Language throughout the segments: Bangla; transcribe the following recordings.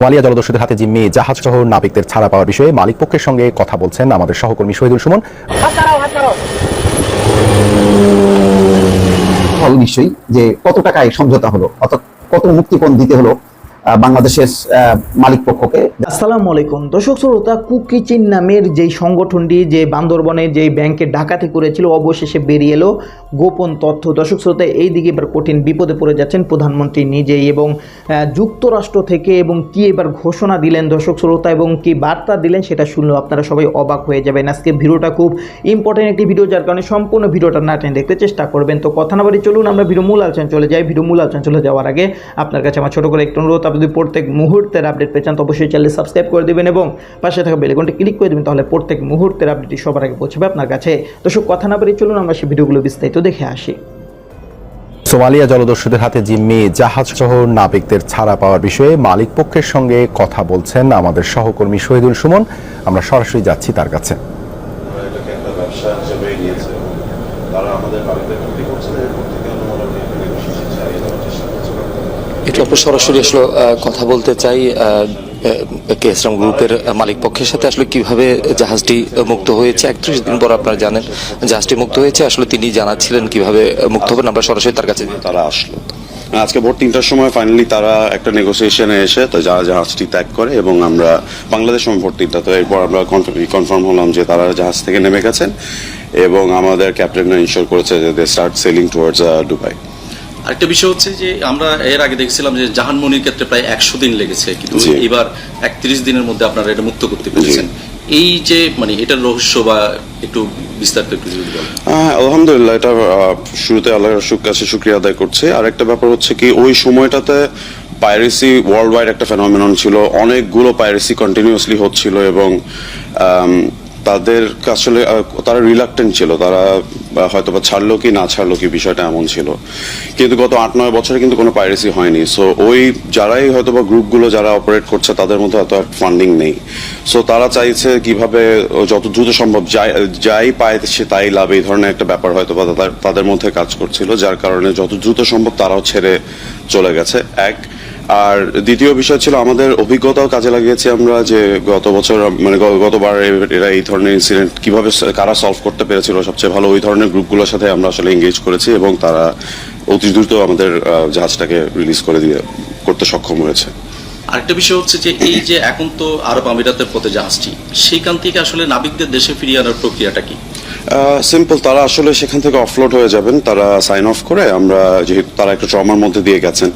ওয়ালিয়া জলদস্যুদের হাতে জিম্মি জাহাজ সহ নাবিকদের ছাড়া পাওয়ার বিষয়ে মালিক পক্ষের সঙ্গে কথা বলছেন আমাদের সহকর্মী শহীদুল সুমন। নিশ্চয়ই যে কত টাকায় সমঝোতা হলো অর্থাৎ কত মুক্তিপণ দিতে হলো বাংলাদেশের মালিক পক্ষকে। আসসালামু আলাইকুম। দর্শক শ্রোতা, কুক কিচেন নামের যেই সংগঠনটি যে বান্দরবনে যেই ব্যাংকে ডাকাতি করেছিল, অবশেষে বেরিয়ে এলো গোপন তথ্য। দর্শক শ্রোতা এই দিকে এবার কঠিন বিপদে পড়ে যাচ্ছেন প্রধানমন্ত্রী নিজেই এবং যুক্তরাষ্ট্র থেকে এবং কি এবার ঘোষণা দিলেন দর্শক শ্রোতা এবং কি বার্তা দিলেন সেটা শুনলেও আপনারা সবাই অবাক হয়ে যাবেন। আজকে ভিডিওটা খুব ইম্পর্টেন্ট একটি ভিডিও, যার কারণে সম্পূর্ণ ভিডিওটা না টেনে দেখতে চেষ্টা করবেন। তো কথা না বাড়ি চলুন, আমরা ভিডিও মূল আলোচনা চলে যাই। ভিডিও মূল আলোচনা চলে যাওয়ার আগে আপনার কাছে আমার ছোটো করে একটু অনুরোধ। যদি প্রত্যেক মুহূর্তের আপডেট পেয়ে চান, তো অবশ্যই চ্যানেল সাবস্ক্রাইব করে দেবেন এবং পাশে থাকা বেলেকনটি ক্লিক করে দেবেন, তাহলে প্রত্যেক মুহূর্তের আপডেটটি সবার আগে পৌঁছবে আপনার কাছে। দর্শক, কথা না বাড়ি চলুন, আমরা সেই ভিডিওগুলো বিস্তারিত দেখে আসি। সোমালিয়া জলদস্যুদের হাতে জিম্মি জাহাজ সহ নাবিকদের ছাড়া পাওয়ার বিষয়ে মালিক পক্ষের সঙ্গে কথা বলছেন আমাদের সহকর্মী শহীদুল সুমন। আমরা সরাসরি যাচ্ছি তার কাছে তারা এটাকে একটা ব্যবসা হিসেবে নিয়েছে এবং তারা আমাদের বাড়িতে ক্ষতি করছে না এরপর থেকে আমরা ওনাকে নেগোসিয়েশন চালিয়ে যাওয়ার চেষ্টা করছি একটু আমরা সরাসরি আসলে কথা বলতে চাই কে ইসলাম গ্রুপের মালিক পক্ষের সাথে। আসলে কীভাবে জাহাজটি মুক্ত হয়েছে? একত্রিশ দিন পর আপনারা জানেন, জাহাজটি মুক্ত হয়েছে। আসলে তিনি জানাচ্ছিলেন কীভাবে মুক্ত হবেন। আমরা সরাসরি তার কাছে। তারা আসলো। আজকে ভোর তিনটার সময় ফাইনালি তারা একটা নেগোসিয়েশনে এসে তো যারা জাহাজটি ত্যাগ করে এবং আমরা বাংলাদেশ সময় ভোর তিনটা, তো এরপর আমরা কনফার্ম হলাম যে তারা জাহাজ থেকে নেমে গেছেন এবং আমাদের ক্যাপ্টেনরা ইনশোর করেছে যে they start sailing towards Dubai আরেকটা বিষয় হচ্ছে যে আমরা এর আগে দেখছিলাম যে জাহানমনির ক্ষেত্রে প্রায় একশো দিন লেগেছে কিন্তু এবার একত্রিশ দিনের মধ্যে আপনারা এটা মুক্ত করতে পেরেছেন। এই যে মানে এটার রহস্য বা একটু বিস্তারিত একটু যদি বলেন। হ্যাঁ আলহামদুলিল্লাহ এটা শুরুতে আল্লাহর কাছে শুক্রিয়া আদায় করছে। আর একটা ব্যাপার হচ্ছে কি ওই সময়টাতে পাইরেসি ওয়ার্ল্ড ওয়াইড একটা ফেনোমেনন ছিল। অনেকগুলো পাইরেসি কন্টিনিউয়াসলি হচ্ছিল এবং তাদের আসলে তারা রিলাক্টেন্ট ছিল। তারা বা হয়তো বা ছাড়লো কি, না ছাড়লো কি বিষয়টা এমন ছিল। কিন্তু গত আট, নয় বছরে কিন্তু কোনো পাইরেসি হয়নি। সো ওই যারাই হয়তো বা গ্রুপগুলো যারা অপারেট করছে, তাদের মধ্যে এত ফান্ডিং নেই। সো তারা চাইছে কীভাবে যত দ্রুত সম্ভব যাই পায় সে তাই লাভ। এই ধরনের একটা ব্যাপার হয়তো বা তাদের মধ্যে কাজ করছিল, যার কারণে যত দ্রুত সম্ভব তারাও ছেড়ে চলে গেছে। এক আর দ্বিতীয় বিষয় ছিল আমাদের অভিজ্ঞতাও কাজে লাগিয়েছি আমরা যে গত বছর মানে গতবার এরা এই ধরনের ইনসিডেন্ট কীভাবে কারা সলভ করতে পেরেছিল সবচেয়ে ভালো ওই ধরনের গ্রুপগুলোর সাথে আমরা আসলে এঙ্গেজ করেছি এবং তারা অতি দ্রুত আমাদের জাহাজটাকে রিলিজ করে দিয়ে করতে সক্ষম হয়েছে। আরেকটা বিষয় হচ্ছে যে এই যে এখন তো আরব আমিরাতের পথে জাহাজটি সেইখান থেকে আসলে নাবিকদের দেশে ফিরিয়ে আনার প্রক্রিয়াটা কি? সিম্পল তারা আসলে সেখান থেকে অফলোড হয়ে যাবেন তারা সাইন অফ করে আমরা যেহেতু তারা একটা ট্রমার মধ্যে দিয়ে গেছেন।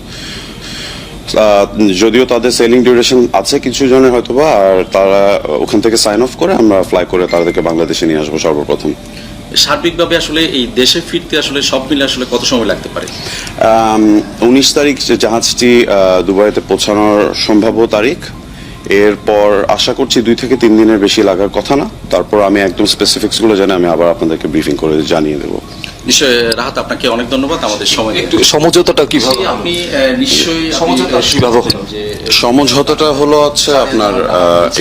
যদিও তাদের সেলিং ডিউরেশন আছে কিছু জনের হয়তো বা আর তারা ওখান থেকে সাইন অফ করে আমরা ফ্লাই করে তাদেরকে বাংলাদেশে নিয়ে আসব সর্বপ্রথম। সার্বিকভাবে আসলে এই দেশে ফিরতে আসলে সব মিলে আসলে কত সময় লাগতে পারে? উনিশ তারিখ যে জাহাজটি দুবাইতে পৌঁছানোর সম্ভাব্য তারিখ এরপর আশা করছি দুই থেকে তিন দিনের বেশি লাগার কথা না। তারপর আমি একদম স্পেসিফিক্সগুলো জানি আমি আবার আপনাদেরকে ব্রিফিং করে জানিয়ে দেবো। নিশ্চয় রাহাত আপনাকে অনেক ধন্যবাদ আমাদের সময় একটু সমঝোতাটা কীভাবে আপনি নিশ্চয়ই সমঝোতা কীভাবে হলো? সমঝোতাটা হলো হচ্ছে আপনার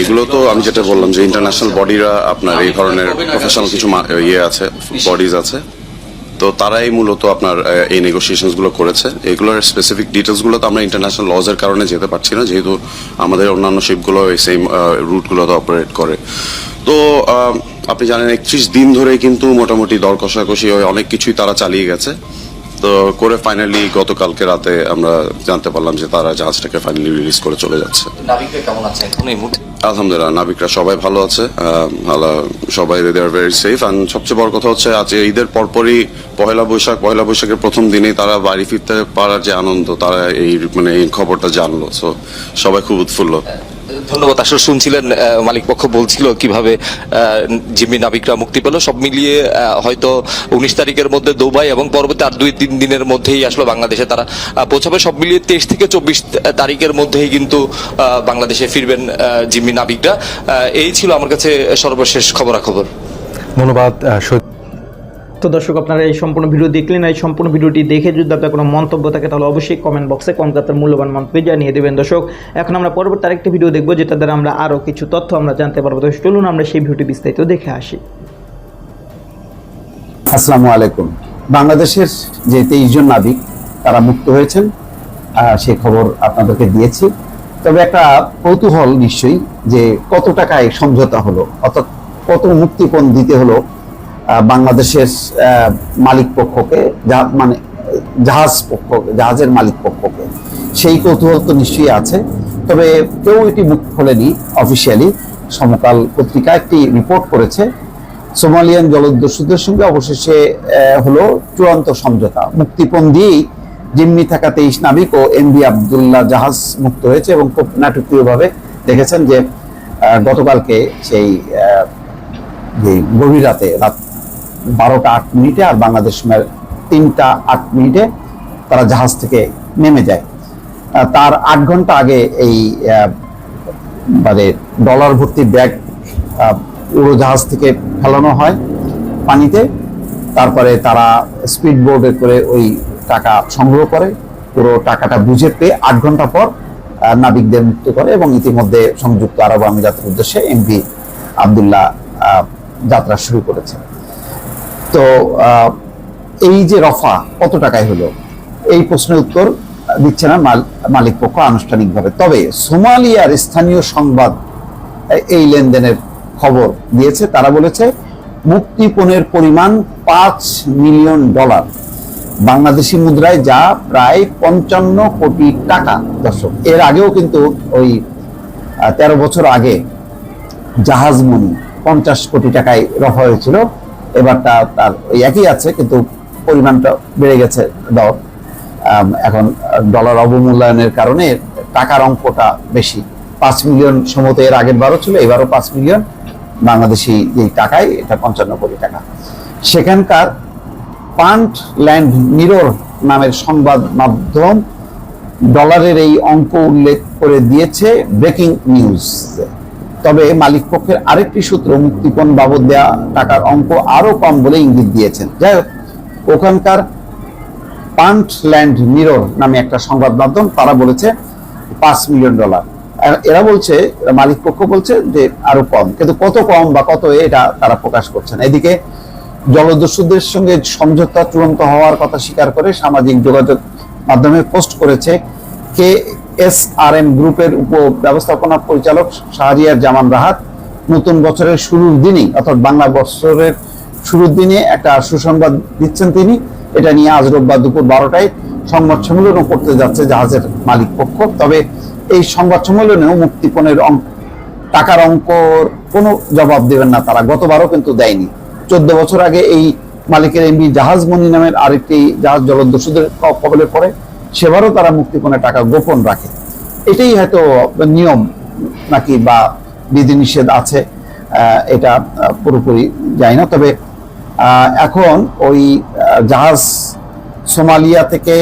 এগুলো তো আমি যেটা বললাম যে ইন্টারন্যাশনাল বডিরা আপনার এই ধরনের প্রফেশনাল কিছু ইয়ে আছে বডিজ আছে। তো তারাই মূলত আপনার এই নেগোসিয়েশনসগুলো করেছে। এগুলোর স্পেসিফিক ডিটেলসগুলো তো আমরা ইন্টারন্যাশনাল লজ এর কারণে যেতে পারছি না যেহেতু আমাদের অন্যান্য শিপগুলো এই সেম রুট গুলোতে অপারেট করে। তো আপনি জানেন একত্রিশ দিন ধরে কিন্তু মোটামুটি দর কষাকষি ওই অনেক কিছুই তারা চালিয়ে গেছে। তো করে ফাইনালি গতকালকে রাতে আমরা জানতে পারলাম যে তারা জাহাজটাকে ফাইনালি রিলিজ করে চলে যাচ্ছে। আলহামদুলিল্লাহ নাবিকরা সবাই ভালো আছে। সবাই they are very safe and সবচেয়ে বড় কথা হচ্ছে আজ ঈদের পরপরই পহেলা বৈশাখ পহেলা বৈশাখের প্রথম দিনেই তারা বাড়ি ফিরতে পারার যে আনন্দ তারা এই মানে এই খবরটা জানলো। সো সবাই খুব উৎফুল্ল। ধন্যবাদ। আসলে শুনছিলেন আহ, মালিক পক্ষ বলছিল কীভাবে জিম্মি নাবিকরা মুক্তি পেল। সব মিলিয়ে হয়তো উনিশ তারিখের মধ্যে দুবাই এবং পরবর্তী আর দুই তিন দিনের মধ্যেই আসলে বাংলাদেশে তারা পৌঁছাবে। সব মিলিয়ে তেইশ থেকে চব্বিশ তারিখের মধ্যেই কিন্তু বাংলাদেশে ফিরবেন জিম্মি নাবিকরা। এই ছিল আমার কাছে সর্বশেষ খবরাখবর। ধন্যবাদ তো দর্শক, আপনারা এই সম্পূর্ণ ভিডিও দেখলেন এই সম্পূর্ণ ভিডিওটি দেখে যদি আপনার কোনো মন্তব্য থাকে, তাহলে অবশ্যই কমেন্ট বক্সে কমেন্ট আপনার মূল্যবান মন্তব্য জানিয়ে দেবেন। দর্শক, এখন আমরা পরবর্তী আরেকটি ভিডিও দেখব যেটা দ্বারা আমরা আরও কিছু তথ্য আমরা জানতে পারব। তো চলুন আমরা সেই ভিডিওটি বিস্তারিত দেখে আসি। আসসালামু আলাইকুম। বাংলাদেশের যে তেইশ জন নাবিক, তারা মুক্ত হয়েছেন সে খবর আপনাদেরকে দিয়েছি। তবে একটা কৌতূহল নিশ্চয়ই যে কত টাকায় সমঝোতা হলো, অর্থাৎ কত মুক্তিপণ দিতে হলো বাংলাদেশের মালিক পক্ষকে মানে জাহাজ পক্ষ জাহাজের মালিক পক্ষকে। সেই কৌতূহল তো নিশ্চয়ই আছে, তবে কেউ এটি মুখ খোলেনি অফিসিয়ালি সমকাল পত্রিকা একটি রিপোর্ট করেছে, সোমালিয়ান জলদস্যুদের সঙ্গে অবশেষে হলো চূড়ান্ত সমঝোতা। মুক্তিপণ দিয়েই জিম্মি থাকা তেইশ নাবিক ও এমবি আবদুল্লাহ জাহাজ মুক্ত হয়েছে এবং খুব নাটকীয়ভাবে দেখেছেন যে গতকালকে সেই গভীর রাতে, রাত বারোটা আট মিনিটে আর বাংলাদেশ তিনটা আট মিনিটে তারা জাহাজ থেকে নেমে যায়। তার আট ঘণ্টা আগে এই মানে ডলার ভর্তি ব্যাগ উড়োজাহাজ থেকে ফেলানো হয় পানিতে। তারপরে তারা স্পিড বোর্ডে করে ওই টাকা সংগ্রহ করে। পুরো টাকাটা বুঝে পেয়ে আট ঘণ্টা পর নাবিকদের মুক্ত করে এবং ইতিমধ্যে সংযুক্ত আরব আমিরাতের উদ্দেশ্যে এমপি আবদুল্লাহ যাত্রা শুরু করেছে। তো এই যে রফা, কত টাকায় হলো? এই প্রশ্নের উত্তর দিচ্ছে না মাল- মালিক পক্ষ আনুষ্ঠানিকভাবে। তবে সোমালিয়ার স্থানীয় সংবাদ এই লেনদেনের খবর দিয়েছে। তারা বলেছে মুক্তিপণের পরিমাণ পাঁচ মিলিয়ন ডলার। বাংলাদেশি মুদ্রায় যা প্রায় পঞ্চান্ন কোটি টাকা। দর্শক, এর আগেও কিন্তু ওই তেরো বছর আগে জাহাজ মনি পঞ্চাশ কোটি টাকায় রফা হয়েছিল। এবারটা তার ওই একই আছে, কিন্তু পরিমাণটা বেড়ে গেছে দর। এখন ডলার অবমূল্যায়নের কারণে টাকার অঙ্কটা বেশি। পাঁচ মিলিয়ন সম্ভবত এর আগের বারও ছিল, এবারও পাঁচ মিলিয়ন বাংলাদেশি এই টাকায়, এটা পঞ্চান্ন কোটি টাকা। সেখানকার পান্ট ল্যান্ড মিরর নামের সংবাদ মাধ্যম ডলারের এই অঙ্ক উল্লেখ করে দিয়েছে ব্রেকিং নিউজ। তবে মালিক পক্ষের আরেকটি সূত্র মুক্তিপণ বাবদ দেয়া টাকার অঙ্ক আরও কম বলে ইঙ্গিত দিয়েছেন। যাই হোক, ওখানকার পান্ট ল্যান্ড মিরর নামে একটা সংবাদ মাধ্যম, তারা বলেছে পাঁচ মিলিয়ন ডলার। এরা বলছে মালিক পক্ষ বলছে যে আরও কম, কিন্তু কত কম বা কত এটা তারা প্রকাশ করছেন এদিকে জলদস্যুদের সঙ্গে সমঝোতা চূড়ান্ত হওয়ার কথা স্বীকার করে সামাজিক যোগাযোগ মাধ্যমে পোস্ট করেছে কে এস আর এম গ্রুপের উপ ব্যবস্থাপনা পরিচালক শাহরিয়ার জামান রাহাত। নতুন বছরের শুরুর দিনই, অর্থাৎ বাংলা বছরের শুরুর দিনে একটা সুসংবাদ দিচ্ছেন তিনি। এটা নিয়ে আজ রোববার দুপুর বারোটায় সংবাদ সম্মেলনও করতে যাচ্ছে জাহাজের মালিক পক্ষ। তবে এই সংবাদ সম্মেলনেও মুক্তিপণের অঙ্ক টাকার অঙ্কর কোনো জবাব দেবেন না তারা। গতবারও কিন্তু দেয়নি। চোদ্দ বছর আগে এই মালিকের এমবি জাহাজ মনি নামের আরেকটি জাহাজ জলদস্যুদের কবলে পড়ে। সেবারও তারা মুক্তিপণের টাকা গোপন রাখে। এটাই হয়তো নিয়ম নাকি বা বিধিনিষেধ আছে এটা পুরোপুরি যায় না। তবে এখন ওই জাহাজ সোমালিয়া থেকে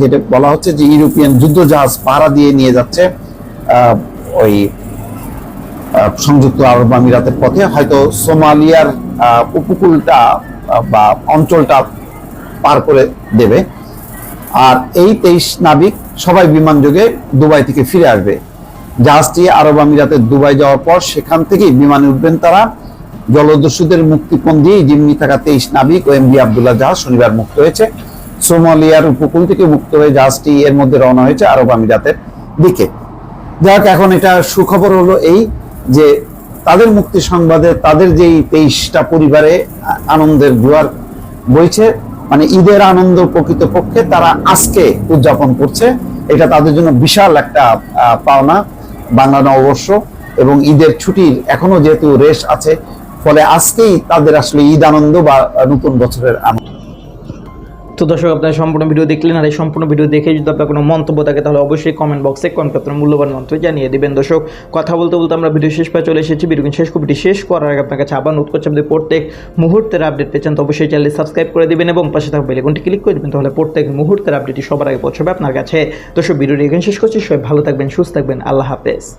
যেটা বলা হচ্ছে যে ইউরোপিয়ান যুদ্ধ জাহাজ পাহারা দিয়ে নিয়ে যাচ্ছে ওই সংযুক্ত আরব আমিরাতের পথে। হয়তো সোমালিয়ার উপকূলটা বা অঞ্চলটা পার করে দেবে। আর এই তেইশ নাবিক সবাই বিমান যোগে দুবাই থেকে ফিরে আসবে। জাহাজটি আরব আমিরাতের দুবাই যাওয়ার পর সেখান থেকেই বিমানে উঠবেন তারা। জলদস্যুদের মুক্তিপণ দিয়ে জিম্মি থাকা তেইশ নাবিক ও এমবি আবদুল্লাহ জাহাজ শনিবার মুক্ত হয়েছে। সোমালিয়ার উপকূল থেকে মুক্ত হয়ে জাহাজটি এর মধ্যে রওনা হয়েছে আরব আমিরাতের দিকে। যাক এখন এটা সুখবর হলো এই যে তাদের মুক্তি সংবাদে তাদের যেই তেইশটা পরিবারে আনন্দের জোয়ার বইছে মানে ঈদের আনন্দ প্রকৃতপক্ষে তারা আজকে উদযাপন করছে। এটা তাদের জন্য বিশাল একটা পাওনা বাংলা নববর্ষ এবং ঈদের ছুটির এখনও যেহেতু রেশ আছে, ফলে আজকেই তাদের আসলে ঈদ আনন্দ বা নতুন বছরের আনন্দ। তো দর্শক, আপনারা সম্পূর্ণ ভিডিও দেখলেন আর এই সম্পূর্ণ ভিডিও দেখে যদি আপনার কোনো মন্তব্য থাকে, তাহলে অবশ্যই কমেন্ট বক্সে কমেন্ট আপনার মূল্যবান মন্তব্য জানিয়ে দেবেন। দর্শক, কথা বলতে বলতে আমরা ভিডিও শেষ পায় চলে এসেছি। ভিডিও শেষ কপিটি শেষ করার আগে আপনার কাছে আবার নোট করছি আমাদের প্রত্যেক মুহূর্তের আপডেট পেয়েছেন তো অবশ্যই চ্যানেল সাবস্ক্রাইব করে দেবেন এবং পাশে থাকা বেলেগুনটি ক্লিক করে দিবেন, তাহলে প্রত্যেক মুহূর্তের আপডেটটি সবার আগে পৌঁছবে আপনার কাছে। দর্শক, ভিডিওটি এখানে শেষ করছি। সবাই ভালো থাকবেন, সুস্থ থাকবেন। আল্লাহ হাফেজ।